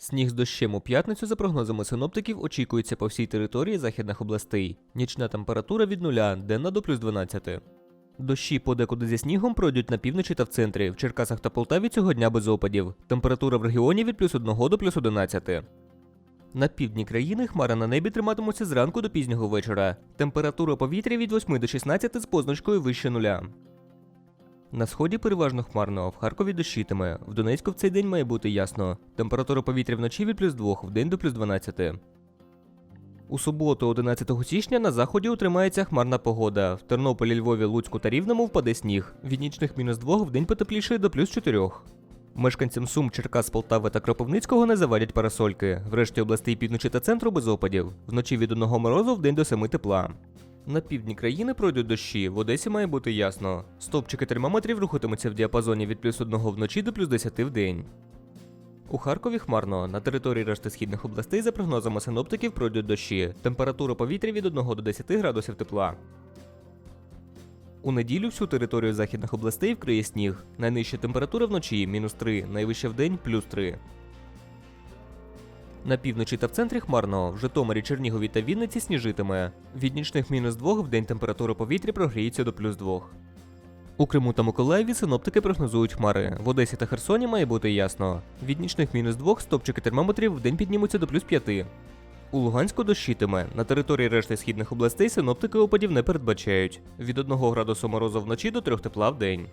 Сніг з дощем у п'ятницю, за прогнозами синоптиків, очікується по всій території західних областей. Нічна температура від 0, денна до плюс 12. Дощі подекуди зі снігом пройдуть на півночі та в центрі. В Черкасах та Полтаві цього дня без опадів. Температура в регіоні від плюс 1 до плюс 11. На півдні країни хмари на небі триматимуться зранку до пізнього вечора. Температура повітря від 8 до 16 з позначкою вище нуля. На сході переважно хмарно, в Харкові дощитиме. В Донецьку в цей день має бути ясно. Температура повітря вночі від плюс 2, в день до плюс 12. У суботу, 11 січня, на заході утримається хмарна погода. В Тернополі, Львові, Луцьку та Рівному впаде сніг. Від нічних мінус 2 в день потепліше до плюс 4. Мешканцям Сум, Черкас, Полтави та Кропивницького не завадять парасольки. Врешті областей півночі та центру без опадів. Вночі від 1 морозу в день до 7 тепла. На півдні країни пройдуть дощі, в Одесі має бути ясно. Стопчики термометрів рухатимуться в діапазоні від плюс 1 вночі до плюс 10 в день. У Харкові хмарно. На території решти східних областей, за прогнозами синоптиків, пройдуть дощі. Температура повітря від 1 до 10 градусів тепла. У неділю всю територію західних областей вкриє сніг. Найнижча температура вночі мінус 3, найвища вдень плюс 3. На півночі та в центрі хмарно, в Житомирі, Чернігові та Вінниці сніжитиме. Від нічних мінус 2 в день температура повітря прогріється до плюс 2. У Криму та Миколаєві синоптики прогнозують хмари. В Одесі та Херсоні має бути ясно. Від нічних мінус 2 стопчики термометрів в день піднімуться до плюс 5. У Луганську дощитиме. На території решти східних областей синоптики опадів не передбачають. Від 1 градусу морозу вночі до 3 тепла в день.